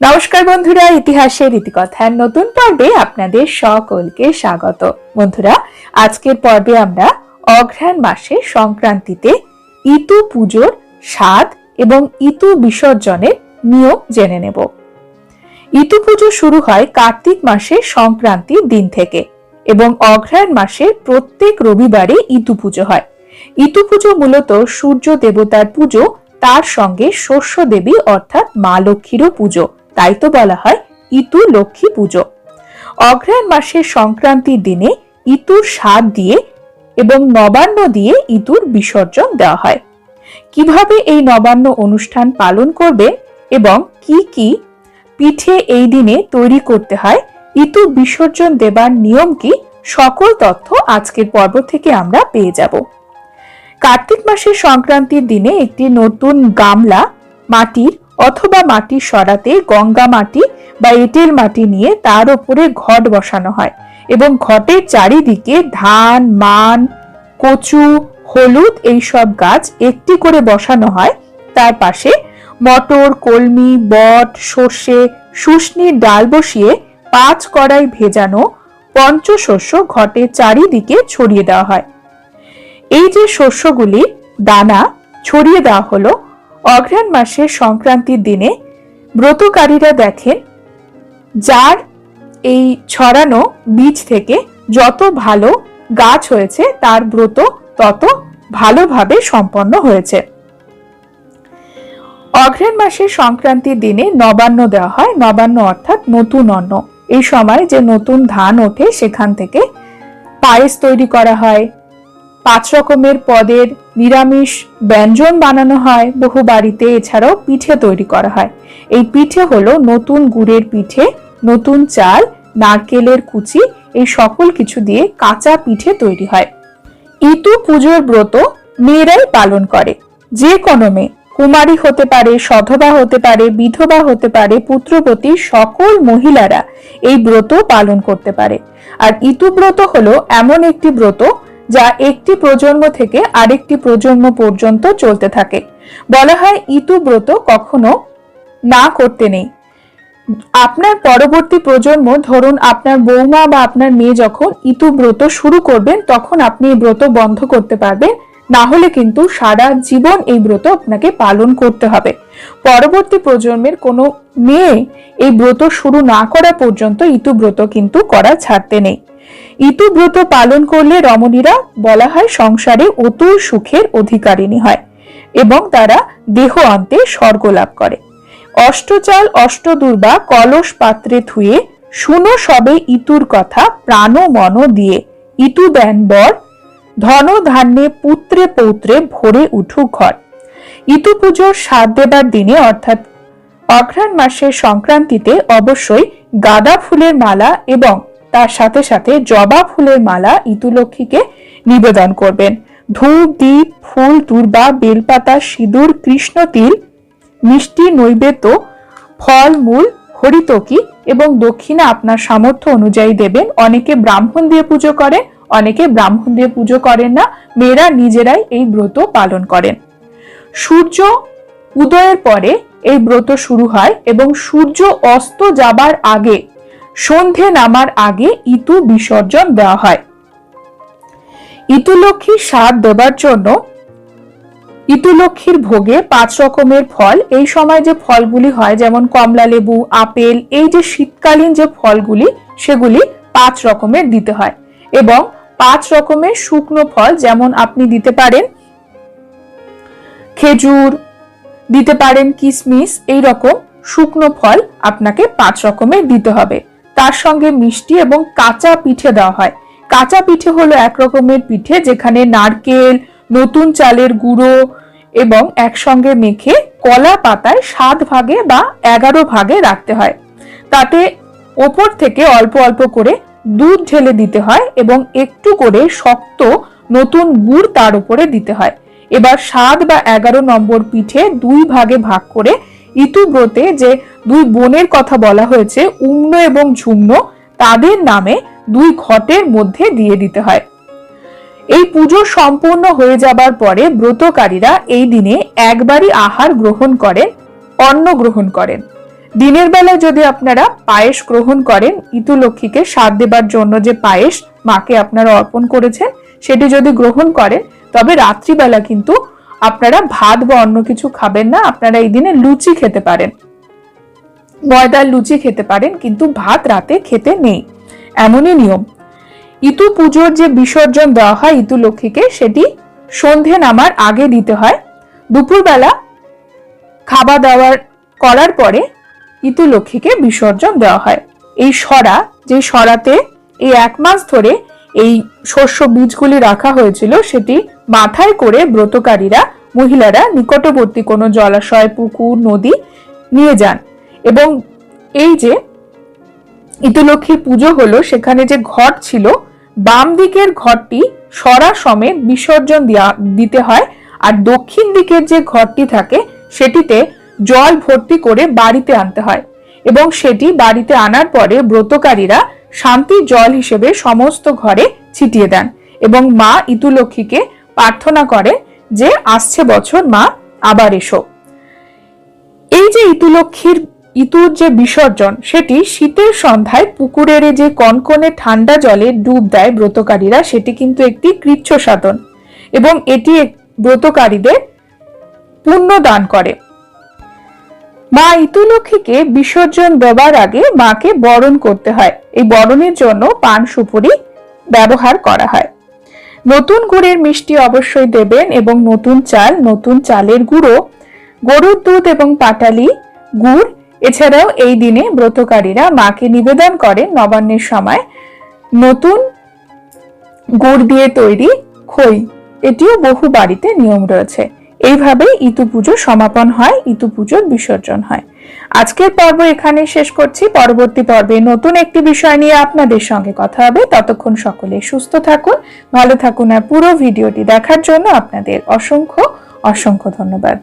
নমস্কার বন্ধুরা ইতিহাসের ইতিকথার নতুন পর্বে আপনাদের সকলকে স্বাগত। বন্ধুরা, আজকের পর্বে আমরা অঘ্রাণ মাসের সংক্রান্তিতে ইতু পুজোর স্বাদ এবং ইতু বিসর্জনের নিয়ম জেনে নেব। ইতু পুজো শুরু হয় কার্তিক মাসের সংক্রান্তির দিন থেকে এবং অঘ্রাণ মাসের প্রত্যেক রবিবারে ইতু পুজো হয়। ইতু পুজো মূলত সূর্য দেবতার পুজো, তার সঙ্গে শস্য দেবী অর্থাৎ মা লক্ষ্মীরও পুজো। তাই তো বলা হয় ইতু লক্ষ্মী পুজো। অঘ্রাণ মাসের সংক্রান্তির দিনে ইতুর স্বাদ দিয়ে এবং নবান্ন দিয়ে ইতুর বিসর্জন দেওয়া হয়। কীভাবে এই নবান্ন অনুষ্ঠান পালন করবে এবং কি কি পিঠে এই দিনে তৈরি করতে হয় ইতু বিসর্জন দেবার নিয়ম কি, সকল তথ্য আজকের পর্ব থেকে আমরা পেয়ে যাব। কার্তিক মাসের সংক্রান্তির দিনে একটি নতুন গামলা, মাটির অথবা মাটি সরাতে গঙ্গা মাটি বা এঁটেল মাটি নিয়ে তার উপরে ঘট বসানো হয় এবং ঘটের চারিদিকে ধান, মান, কচু, হলুদ এই সব গাছ একটি করে বসানো হয়। তার পাশে মটর, কলমি, বট, সর্ষে শুষ্নির ডাল বসিয়ে পাঁচ কড়াই ভেজানো পঞ্চশস্য ঘটের চারিদিকে ছড়িয়ে দেওয়া হয়। এই যে শস্যগুলি দানা, ছড়িয়ে দেওয়া হলো অঘ্রাণ মাসের সংক্রান্তির দিনে ব্রতকারীরা দেখেন, যার এই ছড়ানো বীজ থেকে যত ভালো গাছ হয়েছে, তার ব্রত তত ভালোভাবে সম্পন্ন হয়েছে। অঘ্রাণ মাসের সংক্রান্তির দিনে নবান্ন দেওয়া হয়। নবান্ন অর্থাৎ নতুন অন্ন। এই সময় যে নতুন ধান ওঠে, সেখান থেকে পায়েস তৈরি করা হয়। পাঁচ রকমের পদের নিরামিষ ব্যঞ্জন বানানো হয়। বহু বাড়িতে এছাড়াও পিঠে তৈরি করা হয়। এই পিঠে হলো নতুন গুড়ের পিঠে, নতুন চাল, নারকেলের কুচি, এই সকল কিছু দিয়ে কাঁচা পিঠে তৈরি হয়। ইতু পুজোর ব্রত মেয়েরাই পালন করে। যে কোনো মেয়ে, কুমারী হতে পারে, সধবা হতে পারে, বিধবা হতে পারে, পুত্রবতী, সকল মহিলারা এই ব্রত পালন করতে পারে। আর ইতু ব্রত হলো এমন একটি ব্রত যা একটি প্রজন্ম থেকে আরেকটি প্রজন্ম পর্যন্ত চলতে থাকে। বলা হয়, ইতু ব্রত কখনো না করতে নেই। আপনার পরবর্তী প্রজন্ম, ধরুন আপনার বৌমা বা আপনার মেয়ে যখন ইতু ব্রত শুরু করবেন, তখন আপনি এই ব্রত বন্ধ করতে পারবেন। না হলে কিন্তু সারা জীবন এই ব্রত আপনাকে পালন করতে হবে। পরবর্তী প্রজন্মের কোনো মেয়ে এই ব্রত শুরু না করা পর্যন্ত ইতু ব্রত কিন্তু করা ছাড়তে নেই। ইতু ব্রত পালন করলে রমণীরা বলা হয় সংসারে অতুল সুখের অধিকারিণী হয় এবং তারা দেহ অন্তে স্বর্গ লাভ করে। অষ্টচাল অষ্টদুর্বা কলস পাত্রে থুয়ে শুনো সবে ইতুর কথা প্রাণ মন দিয়ে। ইতু দেন বর, ধন ধান্যে পুত্রে পৌত্রে ভরে উঠুক ঘর। ইতু পুজোর সাত দেবার দিনে অর্থাৎ অঘ্রাণ মাসের সংক্রান্তিতে অবশ্যই গাঁদা ফুলের মালা এবং তার সাথে সাথে জবা ফুলের মালা ইতুলক্ষ্মীকে নিবেদন করবেন। ধূপ দ্বীপ ফুল দুর্বা বেলপাতা, সিঁদুর, কৃষ্ণ তিল, মিষ্টি নৈবেদ্য, ফল, মূল, হরিতকি এবং দক্ষিণা আপনার সামর্থ্য অনুযায়ী দেবেন। অনেকে ব্রাহ্মণ দিয়ে পুজো করেন, অনেকে ব্রাহ্মণ দিয়ে পুজো করেন না। মেয়েরা নিজেরাই এই ব্রত পালন করেন। সূর্য উদয়ের পরে এই ব্রত শুরু হয় এবং সূর্য অস্ত যাবার আগে সন্ধে নামার আগে ইতু বিসর্জন দেওয়া হয়। ইতুলক্ষ্মীর স্বাদ দেবার জন্য ইতুলক্ষ্মীর ভোগে পাঁচ রকমের ফল। এই সময় যে ফলগুলি হয়, যেমন কমলা লেবু, আপেল, এই যে শীতকালীন যে ফলগুলি, সেগুলি পাঁচ রকমের দিতে হয় এবং পাঁচ রকমের শুকনো ফল, যেমন আপনি দিতে পারেন খেজুর, দিতে পারেন কিশমিশ এই রকম শুকনো ফল আপনাকে পাঁচ রকমের দিতে হবে। তার সঙ্গে মিষ্টি এবং কাঁচা পিঠে দেওয়া হয়। কাঁচা পিঠে হলো এক রকমের পিঠে যেখানে নারকেল, নতুন চালের গুঁড়ো এবং একসঙ্গে মেখে কলা পাতায় সাত ভাগে বা এগারো ভাগে রাখতে হয়। তাতে ওপর থেকে অল্প অল্প করে দুধ ঢেলে দিতে হয় এবং একটু করে শক্ত নতুন গুড় তার উপরে দিতে হয়। এবার সাত বা এগারো নম্বর পিঠে দুই ভাগে ভাগ করে ইতুব্রতে যে দুই বোনের কথা বলা হয়েছে, উম্ন এবং ঝুম্ন, তাদের নামে দুই ঘটের মধ্যে দিয়ে দিতে হয়। এই পুজো সম্পূর্ণ হয়ে যাবার পরে ব্রতকারীরা এই দিনে একবারই আহার গ্রহণ করেন, অন্ন গ্রহণ করেন। দিনের বেলায় যদি আপনারা পায়েস গ্রহণ করেন ইতু লক্ষ্মীকে স্বাদ দেবার জন্য যে পায়েস মাকে আপনারা অর্পণ করেছেন, সেটি যদি গ্রহণ করেন, তবে রাত্রিবেলা কিন্তু আপনারা ভাত বা অন্য কিছু খাবেন না, আপনারা এই দিনে লুচি খেতে পারেন। ময়দার লুচি খেতে পারেন, কিন্তু ভাত রাতে খেতে নেই। এমনই নিয়ম। ইতু পুজোর যে বিসর্জন দেওয়া হয় ইতু লক্ষ্মীকে, সেটি সন্ধে নামার আগে দিতে হয়। দুপুরবেলা খাওয়া দাওয়ার করার পরে ইতু লক্ষ্মীকে বিসর্জন দেওয়া হয়। এই সরা, যে সরাতে এই এক মাস ধরে এই শস্য বীজগুলি রাখা হয়েছিল, সেটি মাথায় করে ব্রতকারীরা, মহিলারা নিকটবর্তী কোনো জলাশয়, পুকুর, নদী নিয়ে যান। এবং এই যে ইতলক্ষ্মী পুজো হলো, সেখানে যে ঘট ছিল, বাম দিকের ঘরটি সরা সমেত বিসর্জন দিতে হয়। আর দক্ষিণ দিকের যে ঘরটি থাকে, সেটিতে জল ভর্তি করে বাড়িতে আনতে হয়। এবং সেটি বাড়িতে আনার পরে ব্রতকারীরা শান্তি জল হিসেবে সমস্ত ঘরে ছিটিয়ে দেন। এবং মা ইতুলক্ষ্মীকে প্রার্থনা করে যে, আসছে বছর মা, আবার এসো। এই যে ইতুলক্ষ্মীর ইতুর যে বিসর্জন, সেটি শীতের সন্ধ্যায় পুকুরের যে কনকনে ঠান্ডা জলে ডুব দেয় ব্রতকারীরা, সেটি কিন্তু একটি কৃচ্ছ সাধন এবং এটি ব্রতকারীদের পুণ্য দান করে। মা ইতুলক্ষ্মীকে বিসর্জন দেওয়ার আগে মাকে বরণ করতে হয়। এই বরণের জন্য পান সুপুরি ব্যবহার করা হয়। নতুন গুড়ের মিষ্টি অবশ্যই দেবেন এবং নতুন চাল, নতুন চালের গুঁড়ো, গরুর দুধ এবং পাটালি গুড় এছাড়াও এই দিনে ব্রতকারীরা মাকে নিবেদন করেন নবান্নের সময়, নতুন গুড় দিয়ে তৈরি খই। এটিও বহু বাড়িতে নিয়ম রয়েছে। এইভাবেই ইতু পুজো সমাপন হয় ইতু পুজোর বিসর্জন হয়। আজকের পর্ব এখানে শেষ করছি। পরবর্তী পর্বে নতুন একটি বিষয় নিয়ে আপনাদের সঙ্গে কথা হবে। ততক্ষণ সকলে সুস্থ থাকুন, ভালো থাকুন আর পুরো ভিডিওটি দেখার জন্য আপনাদের অসংখ্য অসংখ্য ধন্যবাদ।